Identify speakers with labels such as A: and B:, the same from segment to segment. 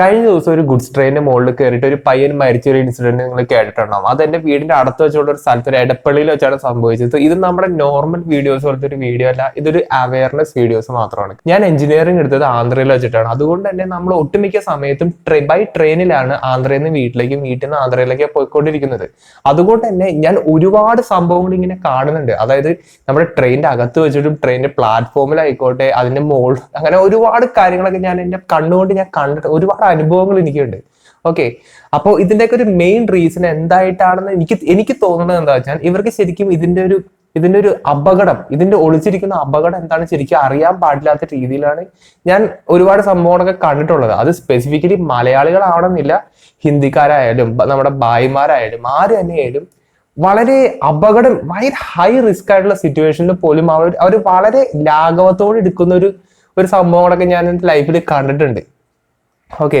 A: കഴിഞ്ഞ ദിവസം ഒരു ഗുഡ്സ് ട്രെയിനിന്റെ മുകളിൽ കയറിയിട്ട് ഒരു പയ്യൻ മരിച്ച ഒരു ഇൻസിഡന്റ് നിങ്ങൾ കേട്ടിട്ടുണ്ടാവും. അത് എന്റെ വീടിന്റെ അടുത്ത് വെച്ചുള്ള ഒരു സ്ഥലത്ത് ഒരു എടപ്പള്ളിയിൽ വെച്ചാണ് സംഭവിച്ചത്. ഇത് നമ്മുടെ നോർമൽ വീഡിയോസ് പോലത്തെ ഒരു വീഡിയോ അല്ല ഇതൊരു അവയർനെസ് വീഡിയോസ് മാത്രമാണ്. ഞാൻ എഞ്ചിനീയറിംഗ് എടുത്തത് ആന്ധ്രയിൽ വെച്ചിട്ടാണ്. അതുകൊണ്ട് തന്നെ നമ്മൾ ഒട്ടുമിക്ക സമയത്തും ബൈ ട്രെയിനിലാണ് ആന്ധ്രയിൽ നിന്ന് വീട്ടിലേക്കും വീട്ടിൽ നിന്ന് ആന്ധ്രയിലേക്ക് പോയിക്കൊണ്ടിരിക്കുന്നത്. അതുകൊണ്ട് തന്നെ ഞാൻ ഒരുപാട് സംഭവങ്ങൾ ഇങ്ങനെ കാണുന്നുണ്ട്. അതായത് നമ്മുടെ ട്രെയിനിന്റെ അകത്ത് വെച്ചിട്ടും ട്രെയിനിന്റെ പ്ലാറ്റ്ഫോമിലായിക്കോട്ടെ അതിന്റെ മോൾ അങ്ങനെ ഒരുപാട് കാര്യങ്ങളൊക്കെ ഞാൻ എന്റെ കണ്ണുകൊണ്ട് ഞാൻ കണ്ടിട്ട് ഒരുപാട് അനുഭവങ്ങൾ എനിക്കുണ്ട്. ഓക്കെ അപ്പോൾ ഇതിന്റെയൊക്കെ ഒരു മെയിൻ റീസൺ എന്തായിട്ടാണെന്ന് എനിക്ക് എനിക്ക് തോന്നുന്നത് എന്താ വെച്ചാൽ ഇവർക്ക് ശരിക്കും ഇതിന്റെ ഒരു ഇതിന്റെ ഒരു അപകടം ഇതിന്റെ ഒളിച്ചിരിക്കുന്ന അപകടം എന്താണ് ശരിക്കും അറിയാൻ പാടില്ലാത്ത രീതിയിലാണ് ഞാൻ ഒരുപാട് സംഭവങ്ങളൊക്കെ കണ്ടിട്ടുള്ളത്. അത് സ്പെസിഫിക്കലി മലയാളികളാവണമെന്നില്ല ഹിന്ദിക്കാരായാലും നമ്മുടെ ഭായിമാരായാലും ആര് തന്നെയായാലും വളരെ അപകടം ഭയങ്കര ഹൈ റിസ്ക് ആയിട്ടുള്ള സിറ്റുവേഷനിൽ പോലും അവർ അവർ വളരെ ലാഘവത്തോടെ എടുക്കുന്ന ഒരു ഒരു സംഭവങ്ങളൊക്കെ ഞാൻ എന്റെ ലൈഫിൽ കണ്ടിട്ടുണ്ട്. ഓക്കെ.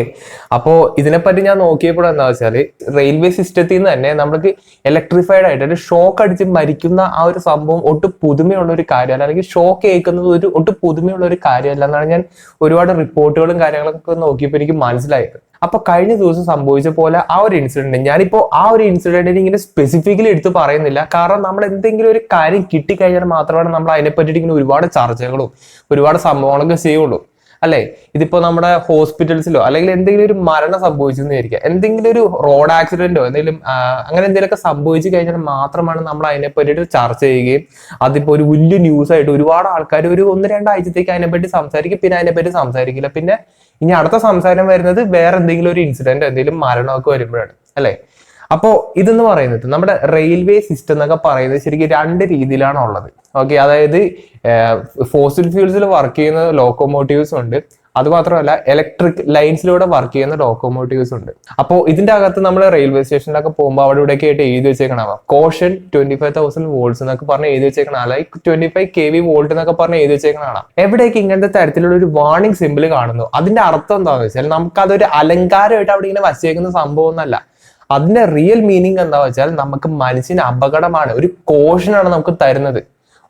A: അപ്പോ ഇതിനെപ്പറ്റി ഞാൻ നോക്കിയപ്പോൾ എന്താ വെച്ചാൽ റെയിൽവേ സിസ്റ്റത്തിൽ നിന്ന് തന്നെ നമ്മൾക്ക് ഇലക്ട്രിഫൈഡ് ആയിട്ട് ഒരു ഷോക്ക് അടിച്ച് മരിക്കുന്ന ആ ഒരു സംഭവം ഒട്ടും പുതുമയുള്ള ഒരു കാര്യമല്ല. അല്ലെങ്കിൽ ഷോക്ക് ഏൽക്കുന്നത് ഒരു ഒട്ടും പുതുമയുള്ള ഒരു കാര്യമല്ല എന്നാണ് ഞാൻ ഒരുപാട് റിപ്പോർട്ടുകളും കാര്യങ്ങളൊക്കെ നോക്കിയപ്പോൾ എനിക്ക് മനസ്സിലായത്. അപ്പൊ കഴിഞ്ഞ ദിവസം സംഭവിച്ച പോലെ ആ ഒരു ഇൻസിഡന്റ് ഞാനിപ്പോ ആ ഒരു ഇൻസിഡന്റിനെ ഇങ്ങനെ സ്പെസിഫിക്കലി എടുത്ത് പറയുന്നില്ല. കാരണം നമ്മൾ എന്തെങ്കിലും ഒരു കാര്യം കിട്ടിക്കഴിഞ്ഞാൽ മാത്രമാണ് നമ്മൾ അതിനെ ഇങ്ങനെ ഒരുപാട് ചർച്ചകളും ഒരുപാട് സംഭവങ്ങളൊക്കെ ചെയ്യുള്ളൂ. അല്ലെ? ഇതിപ്പോ നമ്മുടെ ഹോസ്പിറ്റൽസിലോ അല്ലെങ്കിൽ എന്തെങ്കിലും ഒരു മരണം സംഭവിച്ചു എന്ന് വിചാരിക്കുക. എന്തെങ്കിലും ഒരു റോഡ് ആക്സിഡന്റോ എന്തെങ്കിലും അങ്ങനെ എന്തെങ്കിലുമൊക്കെ സംഭവിച്ചു കഴിഞ്ഞാൽ മാത്രമാണ് നമ്മൾ അതിനെ പറ്റിയിട്ട് ചർച്ച ചെയ്യുകയും അതിപ്പോ ഒരു വലിയ ന്യൂസ് ആയിട്ട് ഒരുപാട് ആൾക്കാർ ഒരു ഒന്ന് രണ്ടാഴ്ചത്തേക്ക് അതിനെപ്പറ്റി സംസാരിക്കും പിന്നെ അതിനെപ്പറ്റി സംസാരിക്കില്ല. പിന്നെ ഇനി അടുത്ത സംസാരം വരുന്നത് വേറെ എന്തെങ്കിലും ഒരു ഇൻസിഡന്റ് എന്തെങ്കിലും മരണമൊക്കെ വരുമ്പോഴാണ്. അല്ലെ? അപ്പോ ഇതെന്ന് പറയുന്നത് നമ്മുടെ റെയിൽവേ സിസ്റ്റം എന്നൊക്കെ പറയുന്നത് ശരിക്കും രണ്ട് രീതിയിലാണ് ഉള്ളത് ഓക്കെ അതായത് ഫോസിൽ ഫ്യൂൾസിൽ വർക്ക് ചെയ്യുന്ന ലോക്കോമോട്ടീവ്സ് ഉണ്ട്. അതുമാത്രമല്ല ഇലക്ട്രിക് ലൈൻസിലൂടെ വർക്ക് ചെയ്യുന്ന ലോക്കോമോട്ടീവ്സ് ഉണ്ട്. അപ്പോൾ ഇതിന്റെ അകത്ത് നമ്മൾ റെയിൽവേ സ്റ്റേഷനിലൊക്കെ പോകുമ്പോൾ അവിടെ ഇവിടെയൊക്കെ ആയിട്ട് എഴുതി വെച്ചേക്കണം caution twenty five thousand volts എന്നൊക്കെ പറഞ്ഞ് എഴുതി വെച്ചേക്കണം like twenty five K V volt എന്നൊക്കെ പറഞ്ഞ് എഴുതി വെച്ചേക്കണം കാണാം എവിടെയൊക്കെ ഇങ്ങനത്തെ തരത്തിലുള്ള ഒരു വാർണിംഗ് സിമ്പിൾ കാണുന്നു? അതിന്റെ അർത്ഥം എന്താണെന്ന് വെച്ചാൽ നമുക്ക് അതൊരു അലങ്കാരമായിട്ട് അവിടെ ഇങ്ങനെ വച്ചേക്കുന്ന സംഭവം ഒന്നല്ല. അതിന്റെ റിയൽ മീനിങ് എന്താ വെച്ചാൽ നമുക്ക് മനസ്സിന് അപകടമാണ് ഒരു കോഷനാണ് നമുക്ക് തരുന്നത്.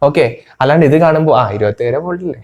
A: ഓക്കെ അല്ലാണ്ട് ഇത് കാണുമ്പോൾ ആ ഇരുപത്തേഴ് വോൾട്ടില്ലേ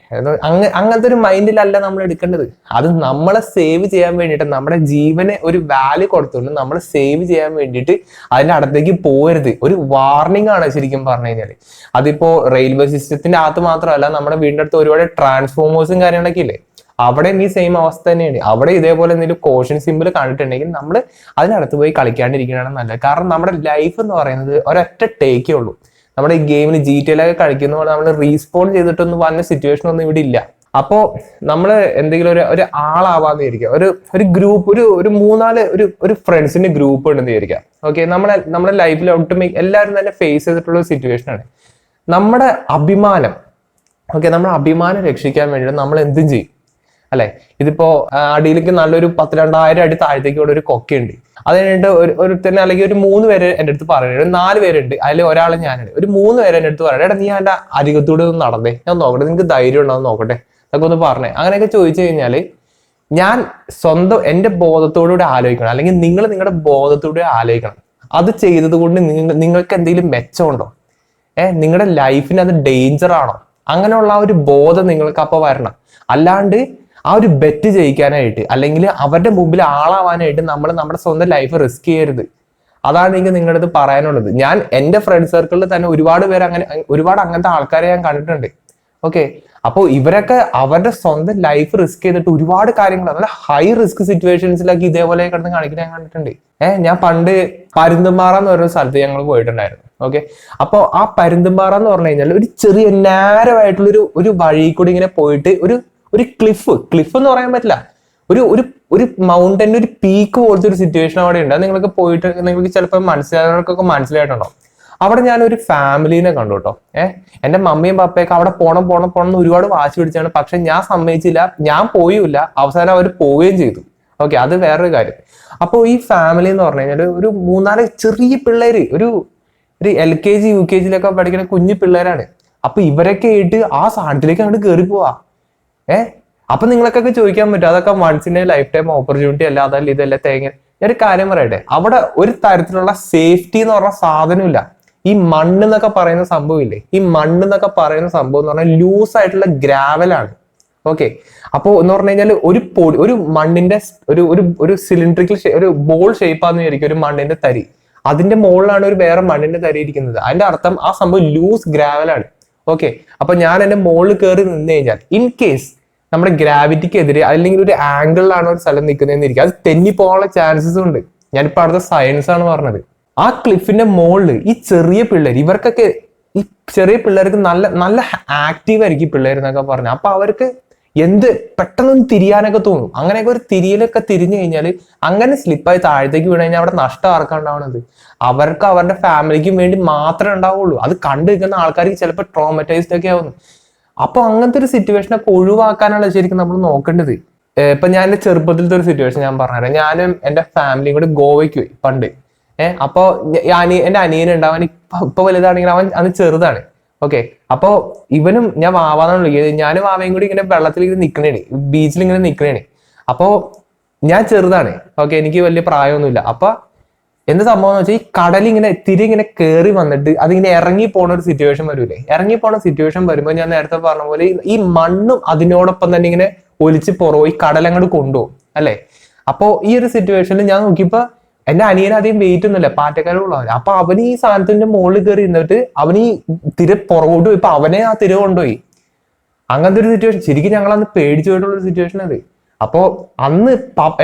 A: അങ്ങ അങ്ങനത്തെ ഒരു മൈൻഡിലല്ല നമ്മൾ എടുക്കേണ്ടത്. അത് നമ്മളെ സേവ് ചെയ്യാൻ വേണ്ടിയിട്ട് നമ്മുടെ ജീവനെ ഒരു വാല്യൂ കൊടുത്തുകൊണ്ട് നമ്മളെ സേവ് ചെയ്യാൻ വേണ്ടിയിട്ട് അതിന്റെ അടുത്തേക്ക് പോകരുത് ഒരു വാർണിംഗ് ആണ് ശരിക്കും പറഞ്ഞു കഴിഞ്ഞാൽ അതിപ്പോ റെയിൽവേ സിസ്റ്റത്തിന്റെ അകത്ത് മാത്രമല്ല നമ്മുടെ വീടിന്റെ അടുത്ത് ഒരുപാട് ട്രാൻസ്ഫോമേഴ്സും കാര്യങ്ങളൊക്കെ ഇല്ലേ? അവിടെ ഈ സെയിം അവസ്ഥ തന്നെയാണ്. അവിടെ ഇതേപോലെ എന്തെങ്കിലും കോഷൻ സിമ്പിൾ കണ്ടിട്ടുണ്ടെങ്കിൽ നമ്മൾ അതിനടുത്ത് പോയി കളിക്കാണ്ടിരിക്കുന്നതാണ് നല്ലത്. കാരണം നമ്മുടെ ലൈഫ് എന്ന് പറയുന്നത് ഒരൊറ്റ ടേക്കേ ഉള്ളൂ. നമ്മുടെ ഈ ഗെയിമിൽ ജി ടി എൽ ഒക്കെ കളിക്കുന്ന പോലെ നമ്മൾ റീസ്പോൺ ചെയ്തിട്ടൊന്നും വന്ന സിറ്റുവേഷൻ ഒന്നും ഇവിടെ ഇല്ല. അപ്പോ നമ്മൾ എന്തെങ്കിലും ഒരു ഒരു ആളാവാന്ന് വിചാരിക്കുക. ഒരു ഒരു ഗ്രൂപ്പ് ഒരു ഒരു മൂന്നാൽ ഒരു ഒരു ഫ്രണ്ട്സിന്റെ ഗ്രൂപ്പ് ഉണ്ടെന്ന് വിചാരിക്കുക. ഓക്കെ നമ്മളെ നമ്മുടെ ലൈഫിൽ ഒട്ടുമിക്ക എല്ലാവരും തന്നെ ഫേസ് ചെയ്തിട്ടുള്ള സിറ്റുവേഷനാണ് നമ്മുടെ അഭിമാനം. ഓക്കെ നമ്മുടെ അഭിമാനം രക്ഷിക്കാൻ വേണ്ടിയിട്ട് നമ്മൾ എന്തും ചെയ്യും. അല്ലെ? ഇതിപ്പോ അടിയിലേക്ക് നല്ലൊരു പത്ത് രണ്ടായിരം അടി താഴത്തേക്ക് ഇവിടെ ഒരു കൊക്കയുണ്ട്. അത് കഴിഞ്ഞിട്ട് ഒരു ഒരുത്തന്നെ അല്ലെങ്കിൽ ഒരു മൂന്ന് പേര് എന്റെ അടുത്ത് പറയുന്നത് ഒരു നാല് പേരുണ്ട്. അതിൽ ഒരാൾ ഞാനുണ്ട്. ഒരു മൂന്ന് പേര് എന്റെ അടുത്ത് പറയണേ എടാ നീ എന്റെ അരികത്തൂടെ ഒന്ന് നടന്നേ. ഞാൻ നോക്കട്ടെ നിനക്ക് ധൈര്യം ഉണ്ടോ നോക്കട്ടെ. എന്നൊക്കെ ഒന്ന് പറഞ്ഞേ. അങ്ങനെയൊക്കെ ചോദിച്ചു കഴിഞ്ഞാൽ ഞാൻ സ്വന്തം എന്റെ ബോധത്തോടുകൂടി ആലോചിക്കണം. അല്ലെങ്കിൽ നിങ്ങൾ നിങ്ങളുടെ ബോധത്തോടെ ആലോചിക്കണം. അത് ചെയ്തത് കൊണ്ട് നിങ്ങൾ നിങ്ങൾക്ക് എന്തെങ്കിലും മെച്ചമുണ്ടോ? ഏഹ് നിങ്ങളുടെ ലൈഫിന് അത് ഡേഞ്ചർ ആണോ? അങ്ങനെയുള്ള ആ ഒരു ബോധം നിങ്ങൾക്ക് അപ്പൊ വരണം. അല്ലാണ്ട് ആ ഒരു ബെറ്റ് ജയിക്കാനായിട്ട് അല്ലെങ്കിൽ അവരുടെ മുമ്പിൽ ആളാവാനായിട്ട് നമ്മൾ നമ്മുടെ സ്വന്തം ലൈഫ് റിസ്ക് ചെയ്യരുത്. അതാണ് എനിക്ക് നിങ്ങളുടെ അടുത്ത് പറയാനുള്ളത്. ഞാൻ എന്റെ ഫ്രണ്ട് സർക്കിളിൽ തന്നെ ഒരുപാട് പേര് അങ്ങനെ ഒരുപാട് അങ്ങനത്തെ ആൾക്കാരെ ഞാൻ കണ്ടിട്ടുണ്ട്. ഓക്കെ അപ്പോൾ ഇവരൊക്കെ അവരുടെ സ്വന്തം ലൈഫ് റിസ്ക് ചെയ്തിട്ട് ഒരുപാട് കാര്യങ്ങൾ നല്ല ഹൈ റിസ്ക് സിറ്റുവേഷൻസിലൊക്കെ ഇതേപോലെ കിടന്ന് കാണിക്കാൻ ഞാൻ കണ്ടിട്ടുണ്ട്. ഏഹ് ഞാൻ പണ്ട് പരുന്തുംപാറ എന്ന് പറയുന്ന സ്ഥലത്ത് ഞങ്ങൾ പോയിട്ടുണ്ടായിരുന്നു. ഓക്കെ അപ്പോൾ ആ പരുന്തുംപാറ എന്ന് പറഞ്ഞു കഴിഞ്ഞാൽ ഒരു ചെറിയ നാരമായിട്ടുള്ള ഒരു ഒരു വഴി കൂടി ഇങ്ങനെ പോയിട്ട് ഒരു ഒരു ക്ലിഫ് ക്ലിഫ് എന്ന് പറയാൻ പറ്റില്ല. ഒരു ഒരു ഒരു മൗണ്ടൻ ഒരു പീക്ക് പോലത്തെ ഒരു സിറ്റുവേഷൻ അവിടെ ഉണ്ട്. അത് നിങ്ങൾക്ക് പോയിട്ട് നിങ്ങൾക്ക് ചിലപ്പോൾ മനസ്സിലായവർക്കൊക്കെ മനസ്സിലായിട്ടുണ്ടോ അവിടെ ഞാൻ ഒരു ഫാമിലീനെ കണ്ടു കേട്ടോ. ഏഹ് എന്റെ മമ്മിയും പപ്പയൊക്കെ അവിടെ പോണം പോണം പോണം എന്ന് ഒരുപാട് വാശി പിടിച്ചാണ്. പക്ഷെ ഞാൻ സമ്മതിച്ചില്ല. ഞാൻ പോയില്ല. അവസാനം അവർ പോവുകയും ചെയ്തു. ഓക്കെ അത് വേറൊരു കാര്യം. അപ്പോൾ ഈ ഫാമിലി എന്ന് പറഞ്ഞു കഴിഞ്ഞാൽ ഒരു മൂന്നാൽ ചെറിയ പിള്ളേര് ഒരു ഒരു L K G U K ജിയിലൊക്കെ പഠിക്കുന്ന കുഞ്ഞു പിള്ളേരാണ്. അപ്പൊ ഇവരൊക്കെ ആയിട്ട് ആ സാധനത്തിലേക്ക് അങ്ങോട്ട് കയറി പോവാ ഏ? അപ്പൊ നിങ്ങൾക്കൊക്കെ ചോദിക്കാൻ പറ്റും അതൊക്കെ once in a lifetime opportunity അല്ല അതല്ല ഇതല്ല തേങ്ങ. ഞാൻ ഒരു കാര്യം പറയട്ടെ അവിടെ ഒരു തരത്തിലുള്ള സേഫ്റ്റി എന്ന് പറഞ്ഞ സാധനമില്ല. ഈ മണ്ണ് എന്നൊക്കെ പറയുന്ന സംഭവം ഇല്ലേ? ഈ മണ്ണ് എന്നൊക്കെ പറയുന്ന സംഭവം എന്ന് പറഞ്ഞാൽ ലൂസ് ആയിട്ടുള്ള ഗ്രാവലാണ് ഓക്കെ അപ്പോൾ എന്ന് പറഞ്ഞു കഴിഞ്ഞാൽ ഒരു പൊടി ഒരു മണ്ണിന്റെ ഒരു ഒരു ഒരു സിലിണ്ടറിക്കൽ ഒരു ബോൾ ഷേപ്പാന്ന് വിചാരിക്കും ഒരു മണ്ണിന്റെ തരി. അതിന്റെ മുകളിലാണ് ഒരു വേറെ മണ്ണിന്റെ തരി ഇരിക്കുന്നത്. അതിന്റെ അർത്ഥം ആ സംഭവം ലൂസ് ഗ്രാവലാണ് ഓക്കെ അപ്പൊ ഞാൻ എന്റെ മുകളിൽ കയറി നിന്ന് കഴിഞ്ഞാൽ ഇൻ കേസ് നമ്മുടെ ഗ്രാവിറ്റിക്കെതിരെ അല്ലെങ്കിൽ ഒരു ആംഗിളിലാണ് ഒരു സ്ഥലം നിൽക്കുന്നതെന്ന് ഇരിക്കുക അത് തെന്നി പോകാനുള്ള ചാൻസസ് ഉണ്ട്. ഞാനിപ്പോ അടുത്ത സയൻസ് ആണ് പറഞ്ഞത്. ആ ക്ലിഫിന്റെ മുകളിൽ ഈ ചെറിയ പിള്ളേർ ഇവർക്കൊക്കെ ഈ ചെറിയ പിള്ളേർക്ക് നല്ല നല്ല ആക്റ്റീവ് ആയിരിക്കും പിള്ളേർ എന്നൊക്കെ പറഞ്ഞു. അപ്പൊ അവർക്ക് എന്ത് പെട്ടെന്നൊന്ന് തിരിയാനൊക്കെ തോന്നും. അങ്ങനെയൊക്കെ ഒരു തിരിയലൊക്കെ തിരിഞ്ഞു കഴിഞ്ഞാൽ അങ്ങനെ സ്ലിപ്പായി താഴത്തേക്ക് വീണ് കഴിഞ്ഞാൽ അവിടെ നഷ്ടം ആർക്കാ ഉണ്ടാവുന്നത് അവർക്ക് അവരുടെ ഫാമിലിക്കും വേണ്ടി മാത്രമേ ഉണ്ടാവുള്ളൂ. അത് കണ്ടു നിൽക്കുന്ന ആൾക്കാർക്ക് ചിലപ്പോൾ ട്രോമറ്റൈസ്ഡ് ഒക്കെ ആവുന്നു. അപ്പൊ അങ്ങനത്തെ ഒരു സിറ്റുവേഷനൊക്കെ ഒഴിവാക്കാനാണ് ശരിക്കും നമ്മൾ നോക്കേണ്ടത്. ഇപ്പൊ ഞാൻ എന്റെ ചെറുപ്പത്തിലത്തെ ഒരു സിറ്റുവേഷൻ ഞാൻ പറഞ്ഞുതരാം. ഞാനും എന്റെ ഫാമിലിയും കൂടി ഗോവയ്ക്ക് പോയി പണ്ട്. ഏഹ് അപ്പൊ ഞാൻ എന്റെ അനിയൻ ഉണ്ടാവാൻ ഇപ്പൊ ഇപ്പൊ വലുതാണെങ്കിൽ അവൻ അന്ന് ചെറുതാണ്. ഓക്കെ. അപ്പോ ഇവനും ഞാൻ വാവാന്നാണ് വിളിക്കുന്നത് ഞാനും വാവയും കൂടി ഇങ്ങനെ വെള്ളത്തിൽ ഇങ്ങനെ നിൽക്കണേണ് ബീച്ചിൽ ഇങ്ങനെ നിൽക്കണേണ് അപ്പോ ഞാൻ ചെറുതാണ്. ഓക്കെ എനിക്ക് വലിയ പ്രായമൊന്നുമില്ല. അപ്പൊ എന്ത് സംഭവം എന്ന് വെച്ചാൽ ഈ കടൽ ഇങ്ങനെ തിരി ഇങ്ങനെ കയറി വന്നിട്ട് അതിങ്ങനെ ഇറങ്ങി പോണ ഒരു സിറ്റുവേഷൻ വരൂലേ? ഇറങ്ങി പോണ സിറ്റുവേഷൻ വരുമ്പോൾ ഞാൻ നേരത്തെ പറഞ്ഞ പോലെ ഈ- മണ്ണും അതിനോടൊപ്പം തന്നെ ഇങ്ങനെ ഒലിച്ച് പുറവും ഈ കടലങ്ങോട്ട് കൊണ്ടുപോകും അല്ലേ? അപ്പോ ഈ ഒരു സിറ്റുവേഷനിൽ ഞാൻ നോക്കിയപ്പോ എന്റെ അനിയൻ അധികം വെയിറ്റ് ഒന്നുമില്ല പാറ്റക്കാരുള്ളവര് അപ്പൊ അവന് ഈ സാധനത്തിന്റെ മുകളിൽ കയറി ഇരുന്നിട്ട് അവൻ ഈ തിര പുറകോട്ട് പോയി അവനെ ആ തിര കൊണ്ടുപോയി. അങ്ങനത്തെ ഒരു സിറ്റുവേഷൻ ശരിക്കും ഞങ്ങൾ അന്ന് പേടിച്ചു പോയിട്ടുള്ള ഒരു സിറ്റുവേഷൻ അത്. അപ്പോ അന്ന്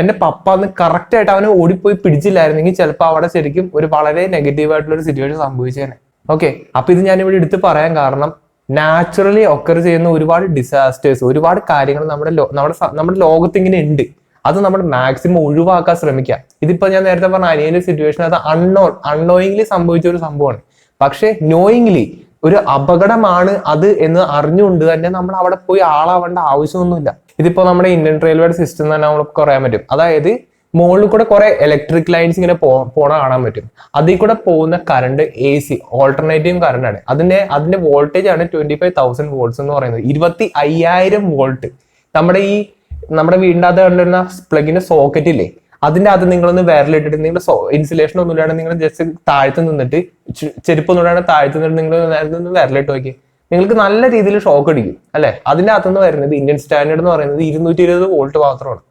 A: എന്റെ പപ്പ അന്ന് കറക്റ്റ് ആയിട്ട് അവനെ ഓടിപ്പോയി പിടിച്ചില്ലായിരുന്നെങ്കിൽ ചിലപ്പോൾ അവിടെ ശരിക്കും ഒരു വളരെ നെഗറ്റീവ് ആയിട്ടുള്ള ഒരു സിറ്റുവേഷൻ സംഭവിച്ചേനെ. ഓക്കെ അപ്പൊ ഇത് ഞാൻ ഇവിടെ എടുത്ത് പറയാൻ കാരണം നാച്ചുറലി ഒക്കർ ചെയ്യുന്ന ഒരുപാട് ഡിസാസ്റ്റേഴ്സ് ഒരുപാട് കാര്യങ്ങൾ നമ്മുടെ നമ്മുടെ നമ്മുടെ ലോകത്ത് ഇങ്ങനെ ഉണ്ട്. അത് നമ്മൾ മാക്സിമം ഒഴിവാക്കാൻ ശ്രമിക്കുക ഇതിപ്പോ ഞാൻ നേരത്തെ പറഞ്ഞ അനിയന്റെ സിറ്റുവേഷൻ അത് അൺനോൺ അൺനോയിങ്ലി സംഭവിച്ച ഒരു സംഭവമാണ്. പക്ഷെ നോയിങ്ലി ഒരു അപകടമാണ് അത് എന്ന് അറിഞ്ഞുകൊണ്ട് തന്നെ നമ്മൾ അവിടെ പോയി ആളാവേണ്ട ആവശ്യമൊന്നുമില്ല. ഇതിപ്പോ നമ്മുടെ ഇന്ത്യൻ റെയിൽവേയുടെ സിസ്റ്റം തന്നെ നമുക്ക് പറയാൻ പറ്റും. അതായത് മുകളിൽ കൂടെ കുറെ ഇലക്ട്രിക് ലൈൻസ് ഇങ്ങനെ പോണ കാണാൻ പറ്റും. അതിൽ കൂടെ പോകുന്ന current A C alternative current ആണ്. അതിന്റെ അതിന്റെ വോൾട്ടേജ് ആണ് ട്വന്റി ഫൈവ് തൗസൻഡ് വോൾട്ട്സ് എന്ന് പറയുന്നത്. ഇരുപത്തി അയ്യായിരം വോൾട്ട് നമ്മുടെ ഈ നമ്മുടെ വീടിന്റെ അത് കണ്ടിരുന്ന പ്ലഗിന്റെ സോക്കറ്റ് ഇല്ലേ? അതിന്റെ അത് നിങ്ങളൊന്ന് വിരലിട്ടിട്ട് നിങ്ങൾ ഇൻസുലേഷൻ ഒന്നും ഇല്ലാണ്ട് നിങ്ങൾ ജസ്റ്റ് താഴ്ത്തു നിന്നിട്ട് ചെരുപ്പ് ഇല്ലാണ്ട് താഴ്ത്ത് നിന്നിട്ട് നിങ്ങൾ വിരലിട്ട് നോക്കി നിങ്ങൾക്ക് നല്ല രീതിയിൽ ഷോക്ക് അടിക്കും അല്ലെ? അതിന്റെ അകത്തുനിന്ന് വരുന്നത് ഇന്ത്യൻ സ്റ്റാൻഡേർഡ് എന്ന് പറയുന്നത് ഇരുന്നൂറ്റി ഇരുപത് വോൾട്ട് മാത്രമാണ്.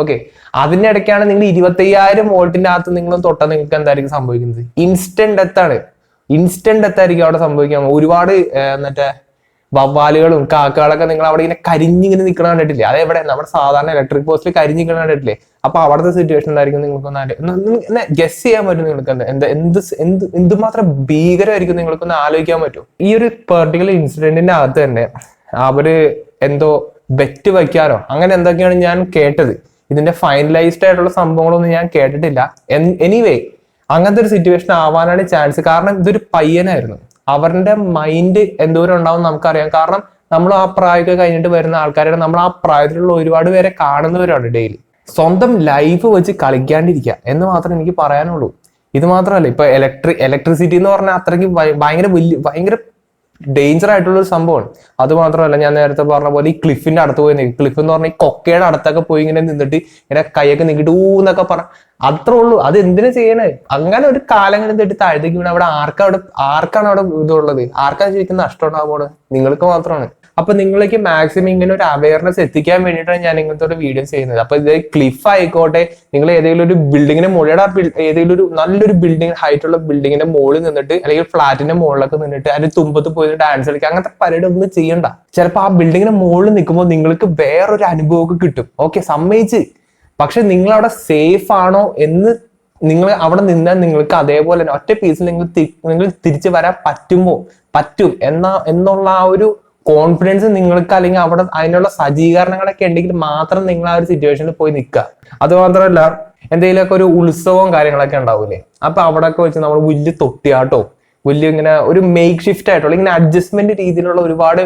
A: ഓക്കെ അതിന്റെ ഇടയ്ക്കാണ് നിങ്ങൾ ഇരുപത്തയ്യായിരം വോൾട്ടിന്റെ അകത്ത് നിങ്ങൾ തൊട്ടാൽ നിങ്ങൾക്ക് എന്തായിരിക്കും സംഭവിക്കുന്നത്? ഇൻസ്റ്റന്റ് ഡെത്ത് ആണ്. ഇൻസ്റ്റന്റ് ഡെത്ത് ആയിരിക്കും അവിടെ സംഭവിക്കാൻ ഒരുപാട് മറ്റേ വവ്വാലുകളും കാക്കകളൊക്കെ നിങ്ങൾ അവിടെ ഇങ്ങനെ കരിഞ്ഞിങ്ങനെ നിൽക്കണ കണ്ടിട്ടില്ലേ? അതെവിടെ നമ്മുടെ സാധാരണ ഇലക്ട്രിക് പോസ്റ്റിൽ കരിഞ്ഞിക്കണ കണ്ടിട്ടില്ലേ? അപ്പൊ അവിടുത്തെ സിറ്റുവേഷൻ എന്തായിരിക്കും നിങ്ങൾക്കൊന്ന് ഗസ് ചെയ്യാൻ പറ്റും നിങ്ങൾക്ക് എന്താ എന്ത് എന്ത് എന്തുമാത്രം ഭീകരമായിരിക്കും നിങ്ങൾക്കൊന്ന് ആലോചിക്കാൻ പറ്റും? ഈ ഒരു പെർട്ടിക്കുലർ ഇൻസിഡന്റിന്റെ അകത്ത് തന്നെ അവർ എന്തോ ബെറ്റ് വയ്ക്കാനോ അങ്ങനെ എന്തൊക്കെയാണ് ഞാൻ കേട്ടത്. ഇതിന്റെ ഫൈനലൈസ്ഡ് ആയിട്ടുള്ള സംഭവങ്ങളൊന്നും ഞാൻ കേട്ടിട്ടില്ല. എനിവേ അങ്ങനത്തെ ഒരു സിറ്റുവേഷൻ ആവാനാണ് ചാൻസ് കാരണം ഇതൊരു പയ്യനായിരുന്നു. അവരുടെ മൈൻഡ് എന്തോരം ഉണ്ടാവും നമുക്കറിയാം. കാരണം നമ്മൾ ആ പ്രായമൊക്കെ കഴിഞ്ഞിട്ട് വരുന്ന ആൾക്കാരെ നമ്മൾ ആ പ്രായത്തിലുള്ള ഒരുപാട് പേരെ കാണുന്നവരാണ് ഡെയിലി സ്വന്തം ലൈഫ് വെച്ച് കളിക്കാണ്ടിരിക്കുക എന്ന് മാത്രമേ എനിക്ക് പറയാനുള്ളൂ. ഇത് മാത്രമല്ല ഇപ്പൊ ഇലക്ട്രി ഇലക്ട്രിസിറ്റി എന്ന് പറഞ്ഞാൽ അത്രയ്ക്ക് ഭയ- ഭയങ്കര വലിയ ഭയങ്കര ഡേഞ്ചർ ആയിട്ടുള്ള ഒരു സംഭവമാണ്. അത് മാത്രമല്ല ഞാൻ നേരത്തെ പറഞ്ഞ പോലെ ഈ ക്ലിഫിന്റെ അടുത്ത് പോയി നിൽക്കും ക്ലിഫ് എന്ന് പറഞ്ഞാൽ ഈ കൊക്കയുടെ അടുത്തൊക്കെ പോയി ഇങ്ങനെ നിന്നിട്ട് ഇങ്ങനെ കൈയൊക്കെ നിന്നിട്ട് ഊ എന്നൊക്കെ പറ. അത്രേ ഉള്ളൂ. അത് എന്തിനാ ചെയ്യണേ? അങ്ങനെ ഒരു കാലം ഇങ്ങനെ തെറ്റി താഴത്തേക്ക് വീണ് അവിടെ ആർക്കാ അവിടെ ആർക്കാണ് അവിടെ ഇതുള്ളത്? ആർക്കാണ് ശരിക്കും നഷ്ടം ഉണ്ടാകുമ്പോൾ നിങ്ങൾക്ക് മാത്രമാണ്. അപ്പൊ നിങ്ങളേക്ക് മാക്സിമം ഇങ്ങനെ ഒരു അവയർനെസ് എത്തിക്കാൻ വേണ്ടിയിട്ടാണ് ഞാൻ ഇങ്ങനത്തെ ഒരു വീഡിയോ ചെയ്യുന്നത്. അപ്പൊ ഇത് ക്ലിഫ് ആയിക്കോട്ടെ നിങ്ങൾ ഏതെങ്കിലും ഒരു ബിൽഡിങ്ങിന്റെ മുകളിൽ ഏതെങ്കിലും ഒരു നല്ലൊരു ബിൽഡിംഗ് ഹൈറ്റ് ഉള്ള ബിൽഡിങ്ങിന്റെ മുകളിൽ നിന്നിട്ട് അല്ലെങ്കിൽ ഫ്ലാറ്റിന്റെ മുകളിലൊക്കെ നിന്നിട്ട് അതിന്റെ തുമ്പത്ത് പോയി ഡാൻസ് കളിക്കുക അങ്ങനത്തെ പരിപാടി ഒന്നും ചെയ്യണ്ട. ചിലപ്പോൾ ആ ബിൽഡിങ്ങിന്റെ മുകളിൽ നിൽക്കുമ്പോൾ നിങ്ങൾക്ക് വേറൊരു അനുഭവമൊക്കെ കിട്ടും. ഓക്കെ സമ്മതിച്ച്. പക്ഷെ നിങ്ങൾ അവിടെ സേഫ് ആണോ എന്ന് നിങ്ങൾ അവിടെ നിന്നാൽ നിങ്ങൾക്ക് അതേപോലെ തന്നെ ഒറ്റ പീസിൽ നിങ്ങൾ നിങ്ങൾ തിരിച്ചു വരാൻ പറ്റുമോ? പറ്റും. എന്ന എന്നുള്ള ആ ഒരു കോൺഫിഡൻസ് നിങ്ങൾക്ക് അല്ലെങ്കിൽ അവിടെ അതിനുള്ള സജ്ജീകരണങ്ങളൊക്കെ ഉണ്ടെങ്കിൽ മാത്രം നിങ്ങൾ ആ ഒരു സിറ്റുവേഷനിൽ പോയി നിൽക്കുക. അതുമാത്രമല്ല എന്തെങ്കിലുമൊക്കെ ഒരു ഉത്സവവും കാര്യങ്ങളൊക്കെ ഉണ്ടാവില്ലേ അപ്പൊ അവിടെയൊക്കെ വെച്ച് നമ്മൾ വലിയ തൊട്ടിയാട്ടോ. വലിയ ഇങ്ങനെ ഒരു മേക്ക് ഷിഫ്റ്റ് ആയിട്ടുള്ള. ഇങ്ങനെ അഡ്ജസ്റ്റ്മെന്റ് രീതിയിലുള്ള ഒരുപാട്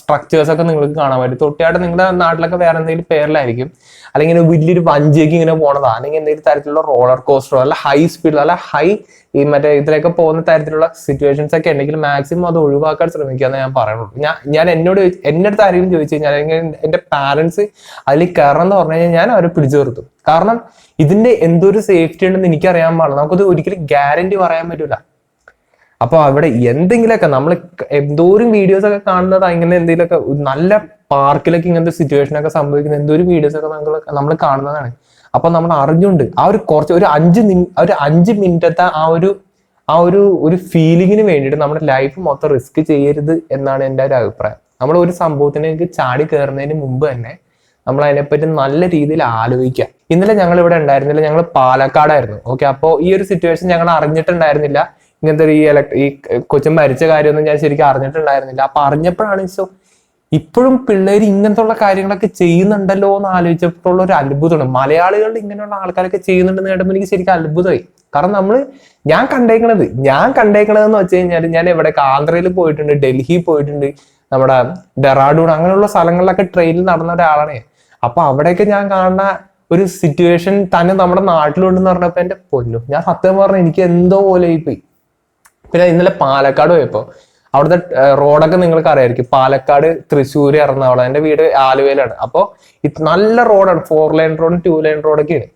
A: സ്ട്രക്ചേഴ്സ് ഒക്കെ നിങ്ങൾക്ക് കാണാൻ പറ്റും. തൊട്ടിയായിട്ട് നിങ്ങളുടെ നാട്ടിലൊക്കെ വേറെ എന്തെങ്കിലും പേരിലായിരിക്കും. അല്ലെങ്കിൽ വലിയൊരു വഞ്ചിയൊക്കെ ഇങ്ങനെ പോണതാ. അല്ലെങ്കിൽ എന്തെങ്കിലും തരത്തിലുള്ള റോളർ കോസ്റ്ററോ അല്ല ഹൈ സ്പീഡ് അല്ല ഹൈ ഈ മറ്റേ ഇതിലൊക്കെ പോകുന്ന തരത്തിലുള്ള സിറ്റുവേഷൻസ് ഒക്കെ ഉണ്ടെങ്കിൽ മാക്സിമം അത് ഒഴിവാക്കാൻ ശ്രമിക്കുക എന്ന് ഞാൻ പറയുള്ളൂ. ഞാൻ ഞാൻ എന്നോട് എന്റെ അടുത്ത് ആരെങ്കിലും ചോദിച്ചു കഴിഞ്ഞാൽ അല്ലെങ്കിൽ എന്റെ പാരന്റ്സ് അതിൽ കയറണം എന്ന് പറഞ്ഞു കഴിഞ്ഞാൽ ഞാൻ അവരെ പിടിച്ചു നിർത്തും. കാരണം ഇതിന്റെ എന്തൊരു സേഫ്റ്റി ഉണ്ടെന്ന് എനിക്കറിയാൻ പാടില്ല. നമുക്കത് ഒരിക്കലും ഗ്യാരണ്ടി പറയാൻ പറ്റൂല. അപ്പൊ അവിടെ എന്തെങ്കിലുമൊക്കെ നമ്മൾ എന്തോരം വീഡിയോസ് ഒക്കെ കാണുന്നത് ഇങ്ങനെ എന്തെങ്കിലുമൊക്കെ നല്ല പാർക്കിലൊക്കെ ഇങ്ങനത്തെ സിറ്റുവേഷൻ ഒക്കെ സംഭവിക്കുന്ന എന്തോരം വീഡിയോസ് ഒക്കെ നമ്മൾ നമ്മൾ കാണുന്നതാണ്. അപ്പൊ നമ്മൾ അറിഞ്ഞുണ്ട് ആ ഒരു കുറച്ച് ഒരു അഞ്ച് ഒരു അഞ്ച് മിനിറ്റത്തെ ആ ഒരു ആ ഒരു ഒരു ഫീലിങ്ങിന് വേണ്ടിയിട്ട് നമ്മുടെ ലൈഫ് മൊത്തം റിസ്ക് ചെയ്യരുത് എന്നാണ് എന്റെ ഒരു അഭിപ്രായം. നമ്മൾ ഒരു സംഭവത്തിലേക്ക് ചാടി കയറുന്നതിന് മുമ്പ് തന്നെ നമ്മൾ അതിനെപ്പറ്റി നല്ല രീതിയിൽ ആലോചിക്കുക. ഇന്നലെ ഞങ്ങൾ ഇവിടെ ഉണ്ടായിരുന്നില്ല. ഞങ്ങൾ പാലക്കാടായിരുന്നു. ഓക്കെ അപ്പോൾ ഈ ഒരു സിറ്റുവേഷൻ ഞങ്ങൾ അറിഞ്ഞിട്ടുണ്ടായിരുന്നില്ല. ഇങ്ങനത്തെ ഈ ഇലക്ട് ഈ കൊച്ചും മരിച്ച കാര്യമൊന്നും ഞാൻ ശരിക്കും അറിഞ്ഞിട്ടുണ്ടായിരുന്നില്ല. അപ്പൊ അറിഞ്ഞപ്പോഴാണ് സോ ഇപ്പോഴും പിള്ളേർ ഇങ്ങനത്തെ ഉള്ള കാര്യങ്ങളൊക്കെ ചെയ്യുന്നുണ്ടല്ലോ എന്ന് ആലോചിച്ചപ്പോഴുള്ള ഒരു അത്ഭുതമാണ്. മലയാളികൾ ഇങ്ങനെയുള്ള ആൾക്കാരൊക്കെ ചെയ്യുന്നുണ്ടെന്ന് കേട്ടപ്പോൾ എനിക്ക് ശരിക്കും അത്ഭുതമായി. കാരണം നമ്മൾ ഞാൻ കണ്ടേക്കണത് ഞാൻ കണ്ടേക്കണതെന്ന് വെച്ച് കഴിഞ്ഞാൽ ഞാൻ എവിടെയൊക്കെ ആന്ധ്രയിൽ പോയിട്ടുണ്ട് ഡൽഹി പോയിട്ടുണ്ട് നമ്മുടെ ഡെറാഡൂൺ അങ്ങനെയുള്ള സ്ഥലങ്ങളിലൊക്കെ ട്രെയിനിൽ നടന്ന ഒരാളാണ്. അപ്പൊ അവിടെയൊക്കെ ഞാൻ കാണുന്ന ഒരു സിറ്റുവേഷൻ തന്നെ നമ്മുടെ നാട്ടിലുണ്ടെന്ന് പറഞ്ഞപ്പോ എന്റെ പൊന്നു ഞാൻ സത്യം പറഞ്ഞ എനിക്ക് എന്തോ പോലെ പോയി പിന്നെ ഇന്നലെ പാലക്കാട് പോയപ്പോ അവിടുത്തെ റോഡൊക്കെ നിങ്ങൾക്ക് അറിയായിരിക്കും. പാലക്കാട് തൃശ്ശൂർ എറണാകുളം എന്റെ വീട് ആലുവയിലാണ്. അപ്പോൾ നല്ല റോഡാണ്. ഫോർ ലൈൻ റോഡും ടു ലൈൻ റോഡൊക്കെയാണ്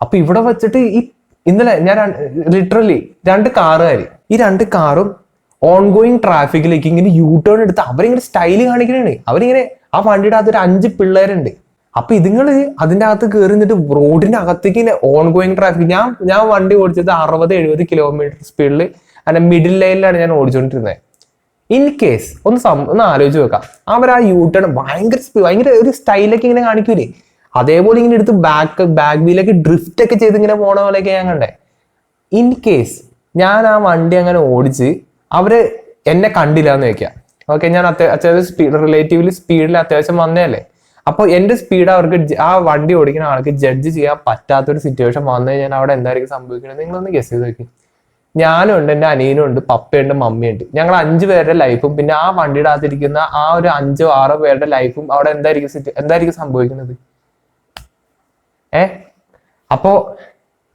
A: അപ്പൊ ഇവിടെ വെച്ചിട്ട് ഈ ഇന്നലെ ഞാൻ ലിറ്ററലി രണ്ട് കാറുകാർ ഈ രണ്ട് കാറും ഓൺ ഗോയിങ് ട്രാഫിക്കിലേക്ക് ഇങ്ങനെ യൂ ടേൺ എടുത്ത് അവരിങ്ങനെ സ്റ്റൈൽ കാണിക്കണേ അവരിങ്ങനെ ആ വണ്ടിയുടെ അകത്ത് ഒരു അഞ്ച് പിള്ളേരുണ്ട്. അപ്പൊ ഇതുങ്ങൾ അതിന്റെ അകത്ത് കയറി നിന്നിട്ട് റോഡിന്റെ അകത്തേക്ക് ഓൺ ഗോയിങ് ട്രാഫിക് ഞാൻ ഞാൻ വണ്ടി ഓടിച്ചത് അറുപത് എഴുപത് കിലോമീറ്റർ സ്പീഡിൽ അതിന്റെ മിഡിൽ ലൈനിലാണ് ഞാൻ ഓടിച്ചുകൊണ്ടിരുന്നത് ഇൻ കേസ് ഒന്ന് ഒന്ന് ആലോചിച്ച് വെക്കാം അവർ ആ യൂ ടേൺ ഭയങ്കര ഭയങ്കര ഒരു സ്റ്റൈലൊക്കെ ഇങ്ങനെ കാണിക്കൂലേ? അതേപോലെ ഇങ്ങനെ എടുത്ത് ബാക്ക് ബാക്ക് വീലൊക്കെ ഡ്രിഫ്റ്റ് ഒക്കെ ചെയ്ത് ഇങ്ങനെ പോണ പോലെയൊക്കെ ഞാൻ കണ്ടേ. ഇൻ കേസ് ഞാൻ ആ വണ്ടി അങ്ങനെ ഓടിച്ച് അവർ എന്നെ കണ്ടില്ല എന്ന് വെക്കാം ഓക്കെ ഞാൻ അത്യ- അത്യാവശ്യം സ്പീഡ് റിലേറ്റീവ്ലി സ്പീഡിൽ അത്യാവശ്യം വന്നതല്ലേ? അപ്പോൾ എന്റെ സ്പീഡ് അവർക്ക് ആ വണ്ടി ഓടിക്കുന്ന ആൾക്ക് ജഡ്ജ് ചെയ്യാൻ പറ്റാത്തൊരു സിറ്റുവേഷൻ വന്നു കഴിഞ്ഞാൽ അവിടെ എന്തായിരിക്കും സംഭവിക്കുന്നത്? നിങ്ങളൊന്ന് ഗസ് ചെയ്ത് നോക്കി. ഞാനും ഉണ്ട് എന്റെ അനിയനും ഉണ്ട് പപ്പയുണ്ട് മമ്മിയുണ്ട്. ഞങ്ങൾ അഞ്ചു പേരുടെ ലൈഫും പിന്നെ ആ വണ്ടിയുടെ അകത്തിരിക്കുന്ന ആ ഒരു അഞ്ചോ ആറോ പേരുടെ ലൈഫും അവിടെ എന്തായിരിക്കും സിറ്റു എന്തായിരിക്കും സംഭവിക്കുന്നത്? ഏ? അപ്പോ